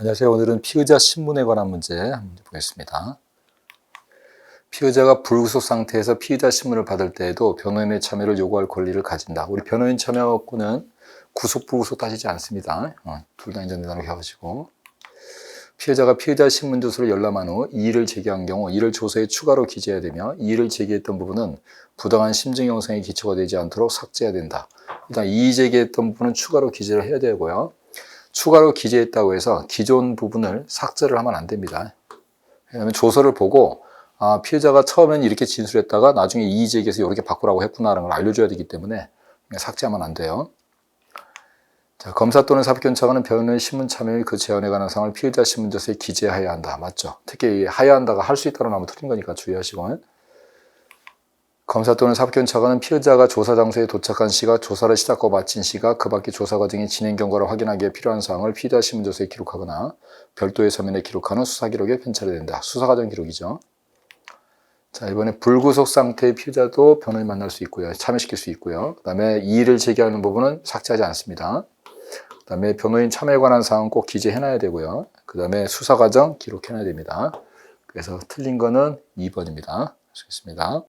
안녕하세요. 오늘은 피의자 신문에 관한 문제 한번 보겠습니다. 피의자가 불구속 상태에서 피의자 신문을 받을 때에도 변호인의 참여를 요구할 권리를 가진다. 우리 변호인 참여권은 구속 불구속 따지지 않습니다. 어, 둘다 인정된다고 해가지고 피해자가 피의자 신문 조서를 열람한 후 이의를 제기한 경우 이를 조서에 추가로 기재해야 되며 이의를 제기했던 부분은 부당한 심증 형성에 기초가 되지 않도록 삭제해야 된다. 일단 이의 제기했던 부분은 추가로 기재를 해야 되고요. 추가로 기재했다고 해서 기존 부분을 삭제를 하면 안 됩니다. 왜냐하면 조서를 보고 아, 피해자가 처음엔 이렇게 진술했다가 나중에 이의 제기해서 이렇게 바꾸라고 했구나라는 걸 알려줘야 되기 때문에 삭제하면 안 돼요. 자, 검사 또는 사법경찰관은 변호인 신문 참여 및그 제한에 관한 사항을 피의자 신문조서에 기재하여야 한다. 맞죠? 특히 이 하여야 한다가 할 수 있다고 나면 틀린 거니까 주의하시고 검사 또는 사법경찰관은 피의자가 조사 장소에 도착한 시각, 조사를 시작하고 마친 시각, 그 밖의 조사 과정의 진행 경과를 확인하기 위해 필요한 사항을 피의자 신문조서에 기록하거나 별도의 서면에 기록하는 수사 기록에 편찬해야 된다. 수사 과정 기록이죠. 자, 이번에 불구속 상태의 피의자도 변호인 만날 수 있고요. 참여시킬 수 있고요. 그 다음에 이의를 제기하는 부분은 삭제하지 않습니다. 그 다음에 변호인 참여에 관한 사항은 꼭 기재해놔야 되고요. 그 다음에 수사 과정 기록해놔야 됩니다. 그래서 틀린 거는 2번입니다. 수고했습니다.